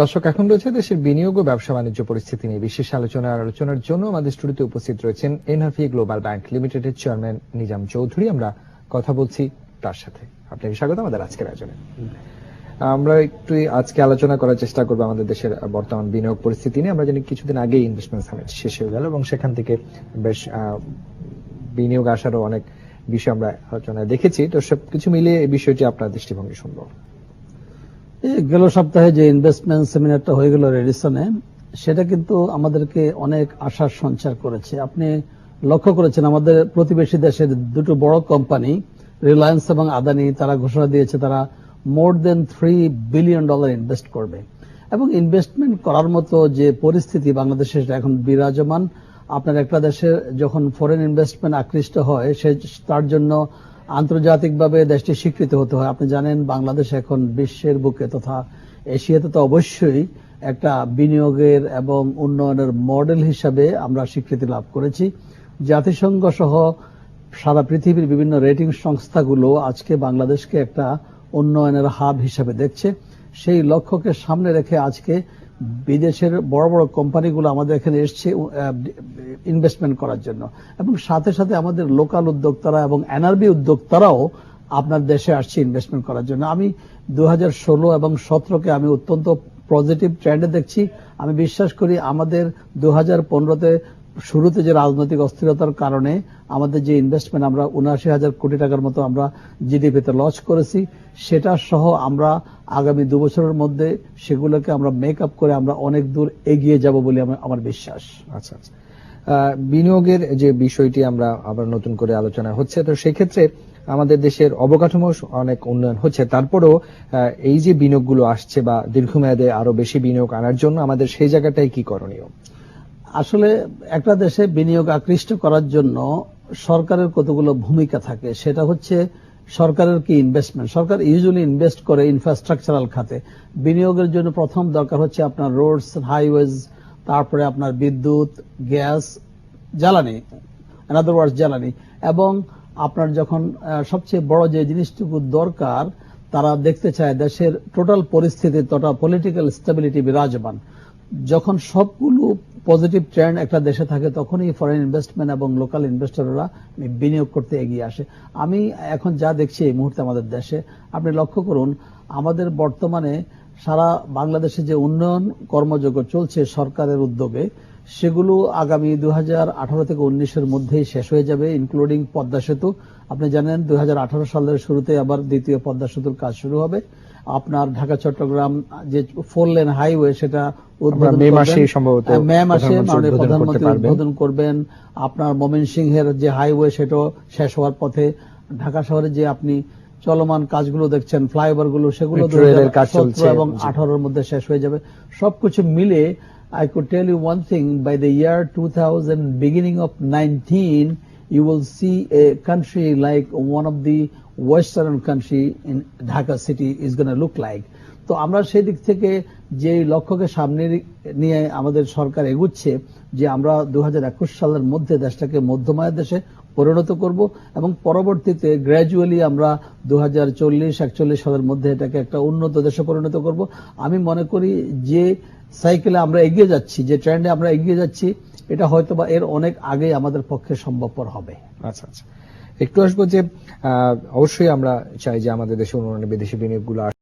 দর্শক, এখন রয়েছে দেশের বিনিয়োগ ও ব্যবসা বাণিজ্য পরিস্থিতি নিয়ে বিশেষ আলোচনা। আর আলোচনার জন্য আমাদের স্টুডিওতে উপস্থিত রয়েছেন এনআরপি গ্লোবাল ব্যাংক লিমিটেডের চেয়ারম্যান নিজাম চৌধুরী। আমরা কথা বলছি তার সাথে। আপনাকে স্বাগত আমাদের আজকের আয়োজনে। আমরা একটু আজকে আলোচনা করার চেষ্টা করব আমাদের দেশের বর্তমান বিনিয়োগ পরিস্থিতি নিয়ে। আমরা জানি কিছুদিন আগেই ইনভেস্টমেন্ট সামিট শেষ হয়ে গেল এবং সেখান থেকে বেশ বিনিয়োগ আসারও অনেক বিষয় আমরা আলোচনায় দেখেছি। তো সবকিছু মিলিয়ে এই বিষয়টি আপনার দৃষ্টিভঙ্গি শুনব। গেল সপ্তাহে যে ইনভেস্টমেন্ট সেমিনারটা হয়ে গেল রেডিসনে, সেটা কিন্তু আমাদেরকে অনেক আশার সঞ্চার করেছে। আপনি লক্ষ্য করেছেন, আমাদের প্রতিবেশী দেশের দুটো বড় কোম্পানি রিলায়েন্স এবং আদানি তারা ঘোষণা দিয়েছে তারা more than three billion dollar invest করবে। এবং ইনভেস্টমেন্ট করার মতো যে পরিস্থিতি বাংলাদেশে সেটা এখন বিরাজমান। আপনার একটা দেশে যখন ফরেন ইনভেস্টমেন্ট আকৃষ্ট হয়, সে তার জন্য আন্তর্জাতিকভাবে দেশটি স্বীকৃত হতে হয়। আপনি জানেন, বাংলাদেশ এখন বিশ্বের বুকে তথা এশিয়াতে তো অবশ্যই একটা বিনিয়োগের এবং উন্নয়নের মডেল হিসাবে আমরা স্বীকৃতি লাভ করেছি। জাতিসংঘ সহ সারা পৃথিবীর বিভিন্ন রেটিং সংস্থাগুলো আজকে বাংলাদেশকে একটা উন্নয়নের হাব হিসাবে দেখছে। সেই লক্ষ্যকে সামনে রেখে আজকে বিদেশের বড় বড় কোম্পানিগুলো আমাদের এখানে এসছে ইনভেস্টমেন্ট করার জন্য। এবং সাথে সাথে আমাদের লোকাল উদ্যোক্তারা এবং এনআরবি উদ্যোক্তারাও আপনার দেশে আসছে ইনভেস্টমেন্ট করার জন্য। আমি দু হাজার ষোলো এবং সতেরোকে আমি অত্যন্ত পজিটিভ ট্রেন্ডে দেখছি। আমি বিশ্বাস করি আমাদের দু হাজার পনেরোতে শুরুতে যে রাজনৈতিক অস্থিরতার কারণে আমাদের যে ইনভেস্টমেন্ট আমরা উনআশি হাজার কোটি টাকার মতো আমরা জিডিপিতে লঞ্চ করেছি, সেটা সহ আমরা আগামী দু বছরের মধ্যে সেগুলোকে আমরা মেক আপ করে আমরা অনেক দূর এগিয়ে যাব বলে আমার- বিশ্বাস। আচ্ছা আচ্ছা। বিনিয়োগের যে বিষয়টি আমরা আবার নতুন করে আলোচনা হচ্ছে, তো সেক্ষেত্রে আমাদের দেশের অবকাঠামো অনেক উন্নয়ন হচ্ছে। তারপরেও এই যে বিনিয়োগগুলো আসছে বা দীর্ঘমেয়াদে আরও বেশি বিনিয়োগ আনার জন্য আমাদের সেই জায়গাটাই কি করণীয়? আসলে একটা দেশে বিনিয়োগ আকৃষ্ট করার জন্য সরকারের কতগুলো ভূমিকা থাকে, সেটা হচ্ছে সরকারের কি ইনভেস্টমেন্ট সরকার ইউজুয়ালি ইনভেস্ট করে ইনফ্রাস্ট্রাকচারাল খাতে। বিনিয়োগের জন্য প্রথম দরকার হচ্ছে আপনার রোডস হাইওয়েজ তারপরে আপনার বিদ্যুৎ গ্যাস জ্বালানি আদার ওয়ার্ডস জ্বালানি। এবং আপনার যখন সবচেয়ে বড় যে জিনিসটুকু দরকার, তারা দেখতে চায় দেশের টোটাল পরিস্থিতি তথা পলিটিক্যাল স্টেবিলিটি বিরাজমান। যখন সবগুলো পজিটিভ ট্রেন্ড একটা দেশে থাকে, তখনই ফরেন ইনভেস্টমেন্ট এবং লোকাল ইনভেস্টররা বিনিয়োগ করতে এগিয়ে আসে। আমি এখন যা দেখছি এই মুহূর্তে আমাদের দেশে, আপনি লক্ষ্য করুন, আমাদের বর্তমানে সারা বাংলাদেশে যে উন্নয়ন কর্মযোগ্য চলছে সরকারের উদ্যোগে, সেগুলো আগামী দু হাজার আঠারো থেকে উনিশের মধ্যেই শেষ হয়ে যাবে ইনক্লুডিং পদ্মা সেতু। আপনি জানেন দু হাজার আঠারো সালের শুরুতে আবার দ্বিতীয় পদ্মা সেতুর কাজ শুরু হবে। আপনার ঢাকা চট্টগ্রাম যে ফোর লেন হাইওয়ে সেটা মে। সম্ভবত হ্যাঁ, মে মাসে মাননীয় প্রধানমন্ত্রী উদ্বোধন করবেন আপনার মমিন সিংহের যে হাইওয়ে সেটাও শেষ হওয়ার পথে ঢাকা শহরে যে আপনি চলমান কাজগুলো দেখছেন ফ্লাইওভারগুলো সেগুলো Metro rail-এর কাজ 2017 চলছে। এবং আঠারোর মধ্যে শেষ হয়ে যাবে সবকিছু মিলে I could tell you one thing, by the year 2000, beginning of 19, you will see a country like one of the western country in Dhaka city is going to look like. তো আমরা সেই দিক থেকে যে লক্ষ্যকে সামনে নিয়ে আমাদের সরকার এগুচ্ছে, যে আমরা দু হাজার একুশ সালের মধ্যে দেশটাকে মধ্যমায়ের দেশে পরিণত করব এবং পরবর্তীতে গ্র্যাজুয়ালি আমরা দু হাজার চল্লিশ, একচল্লিশ সালের মধ্যে এটাকে একটা উন্নত দেশে পরিণত করব আমি মনে করি যে সাইকেলে আমরা এগিয়ে যাচ্ছি, যে ট্রেন্ডে আমরা এগিয়ে যাচ্ছি, এটা হয়তো বা এর অনেক আগে আমাদের পক্ষে সম্ভবপর হবে। আচ্ছা আচ্ছা। একটু আসব যে অবশ্যই আমরা চাই যে আমাদের দেশে উন্নয়নে বিদেশি বিনিয়োগগুলো